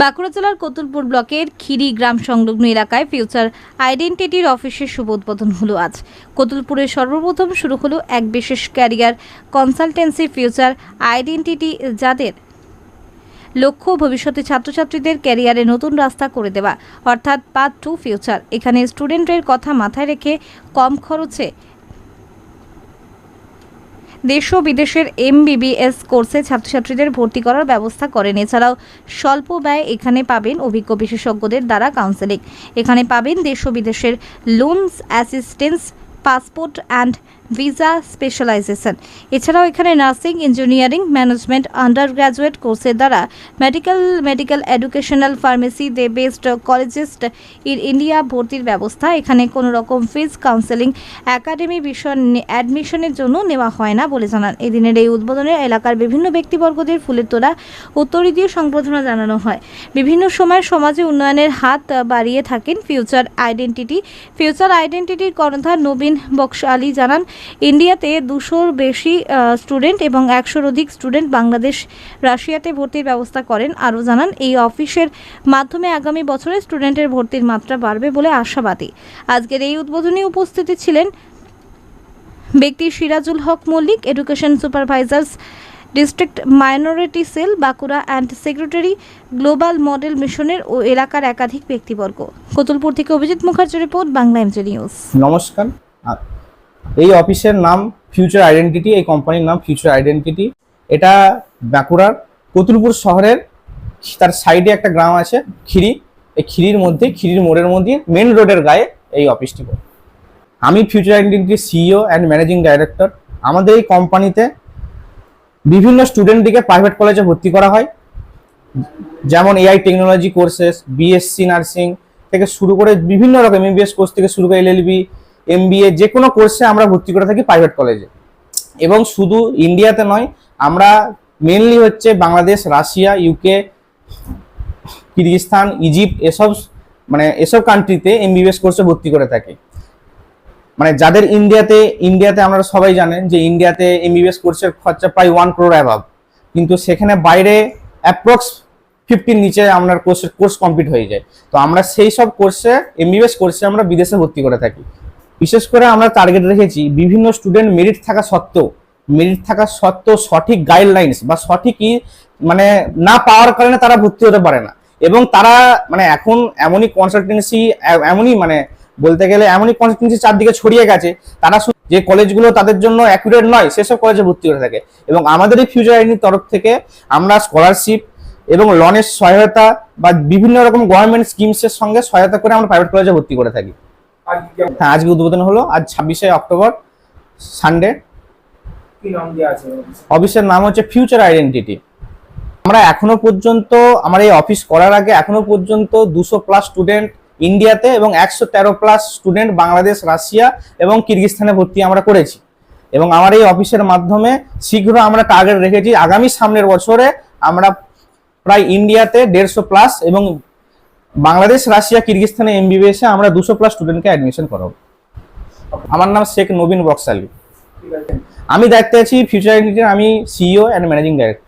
বাঁকুড়া জেলার কতুলপুর ব্লকের খিরি গ্রাম সংলগ্ন এলাকায় ফিউচার আইডেন্টিটির অফিসের শুভ উদ্বোধন হলো আজ। কতুলপুরে সর্বপ্রথম শুরু হলো এক বিশেষ ক্যারিয়ার কনসালটেন্সি ফিউচার আইডেন্টিটি যাদের লক্ষ্য ভবিষ্যতে ছাত্রছাত্রীদের ক্যারিয়ারে নতুন রাস্তা করে দেওয়া, অর্থাৎ পাথ টু ফিউচার। এখানে স্টুডেন্টের কথা মাথায় রেখে কম খরচে দেশ ও বিদেশের এমবিবিএস কোর্সে ছাত্রছাত্রীদের ভর্তি করার ব্যবস্থা করেন। এছাড়াও স্বল্প ব্যয় এখানে পাবেন অভিজ্ঞ বিশেষজ্ঞদের দ্বারা কাউন্সেলিং এখানে পাবেন দেশ ও বিদেশের loans assistance passport and visa specialization. এছাড়াও এখানে nursing, engineering, management under graduate কোর্সের দ্বারা medical medical educational pharmacy, the best colleges in India ভর্তির ব্যবস্থা। এখানে কোনো রকম ফিজ কাউন্সেলিং, একাডেমি বিষয় অ্যাডমিশনের জন্য নেওয়া হয় না বলে জানান। এদিনের এই উদ্বোধনে এলাকার বিভিন্ন ব্যক্তিবর্গদের ফুলের তোলা উত্তরী দিয়ে সংবর্ধনা জানানো হয়। বিভিন্ন সময় সমাজে উন্নয়নের হাত বাড়িয়ে থাকেন ফিউচার আইডেন্টিটি। ফিউচার আইডেন্টিটির কর্ণধার নবীন বক্স আলী জানান ইন্ডিয়াতে দুশোর বেশি স্টুডেন্ট এবং একশোর অধিক স্টুডেন্ট বাংলাদেশ, রাশিয়াতে ভর্তির ব্যবস্থা করেন। আরও জানান, এই অফিসের মাধ্যমে আগামী বছরে স্টুডেন্টের ভর্তির মাত্রা বাড়বে বলে আশাবাদী। আজকের এই উদ্বোধনী উপস্থিতি ছিলেন ব্যক্তি Sirajul Haque Mallick education supervisors district minority cell Bankura and secretary global model মিশনের ও এলাকার একাধিক ব্যক্তিবর্গ। কতুলপুর থেকে Abhijit Mukherjee report, Bangla MG news নমস্কার। এই অফিসের নাম ফিউচার আইডেন্টিটি এই কোম্পানির নাম ফিউচার আইডেন্টিটি এটা বাঁকুড়ার কতুলপুর শহরের তার সাইডে একটা গ্রাম আছে, খিরি। এই খিরির মধ্যে, খিরির মোড়ের মধ্যে মেন রোডের গায়ে এই অফিসটি। আমি ফিউচার আইডেন্টিটির সিইও অ্যান্ড ম্যানেজিং ডাইরেক্টর আমাদের এই কোম্পানিতে বিভিন্ন স্টুডেন্টদিকে প্রাইভেট কলেজে ভর্তি করা হয়। যেমন AI technology courses BSc nursing থেকে শুরু করে বিভিন্ন রকম এমবিএস কোর্স থেকে শুরু করে এলএলবি এমবিএ যে কোনো কোর্সে আমরা ভর্তি করে থাকি প্রাইভেট কলেজে এবং শুধু ইন্ডিয়াতে নয়, আমরা মেনলি হচ্ছে Bangladesh, Russia UK Kyrgyzstan Egypt এসব মানে এসব কান্ট্রিতে এমবিবিএস কোর্সে ভর্তি করে থাকি। মানে যাদের ইন্ডিয়াতে ইন্ডিয়াতে আমরা সবাই জানেন যে ইন্ডিয়াতে এমবিবিএস কোর্সের খরচা প্রায় ওয়ান ক্রোর অ্যাভাব কিন্তু সেখানে বাইরে অ্যাপ্রক্স ফিফটির নিচে আপনার কোর্স কোর্স কমপ্লিট হয়ে যায়। তো আমরা সেই সব কোর্সে এমবিবিএস কোর্সে আমরা বিদেশে ভর্তি করে থাকি। বিশেষ করে আমরা টার্গেট রেখেছি বিভিন্ন স্টুডেন্ট মেরিট থাকা সত্ত্বেও মেরিট থাকা সত্ত্বেও সঠিক গাইডলাইন্স বা সঠিক মানে না পাওয়ার কারণে তারা ভর্তি হতে পারে না। এবং তারা মানে এখন এমনই কনসালটেন্সি এমনই মানে বলতে গেলে এমনই কনসালটেন্সি চারদিকে ছড়িয়ে গেছে, তারা যে কলেজগুলো তাদের জন্য অ্যাকুরেট নয়, সেসব কলেজে ভর্তি করে থাকে। এবং আমাদের এই ফিউচার আইডির তরফ থেকে আমরা স্কলারশিপ এবং লনের সহায়তা বা বিভিন্ন রকম গভর্নমেন্ট স্কিমসের সঙ্গে সহায়তা করে আমরা প্রাইভেট কলেজে ভর্তি করে থাকি। হ্যাঁ আজকে উদ্বোধন হলো আজ ছাব্বিশে অক্টোবর সানডে অফিসের নাম হচ্ছে ফিউচার আইডেন্টিটি আমরা এখনও পর্যন্ত আমার এই অফিস করার আগে এখনও পর্যন্ত দুশো প্লাস স্টুডেন্ট ইন্ডিয়াতে এবং একশো তেরো প্লাস স্টুডেন্ট বাংলাদেশ রাশিয়া এবং কিরগিস্তানে ভর্তি আমরা করেছি। এবং আমার এই অফিসের মাধ্যমে শীঘ্র আমরা টার্গেট রেখেছি। আগামী সামনের বছরে আমরা প্রায় ইন্ডিয়াতে দেড়শো প্লাস এবং বাংলাদেশ, রাশিয়া কিরগিস্তানে এমবিবিএস এ আমরা দুশো প্লাস স্টুডেন্টকে অ্যাডমিশন করাবো। আমার নাম শেখ নবীন বক্সালি। আমি দায়িত্বে আছি ফিউচার আমি সিইও অ্যান্ড ম্যানেজিং ডাইরেক্টর